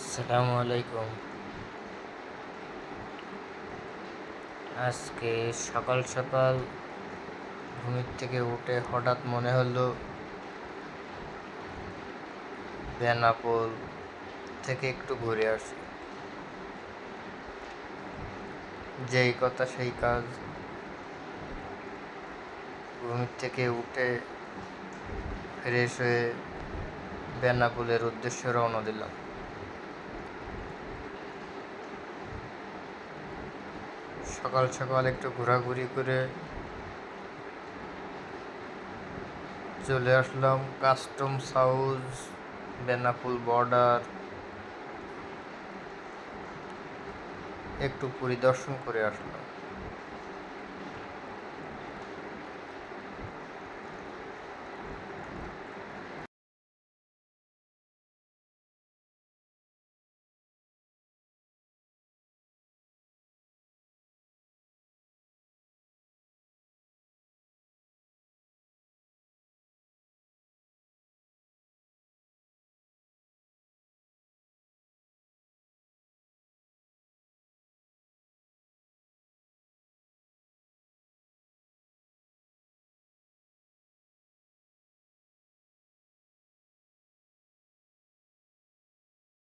আসসালামু আলাইকুম। আজকে সকাল সকাল ঘুমের থেকে উঠে হঠাৎ মনে হলো বেনাপোল থেকে একটু ঘুরে আসি। যেই কথা সেই কাজ। ঘুমের থেকে উঠে ফ্রেশ হয়ে বেনাপোলের উদ্দেশ্যে রওনা দিলাম। সকাল সকাল একটু ঘোরাঘুরি করে চলে আসলাম কাস্টমস হাউস, বেনাপুল বর্ডার। একটু পরিদর্শন করে আসলাম।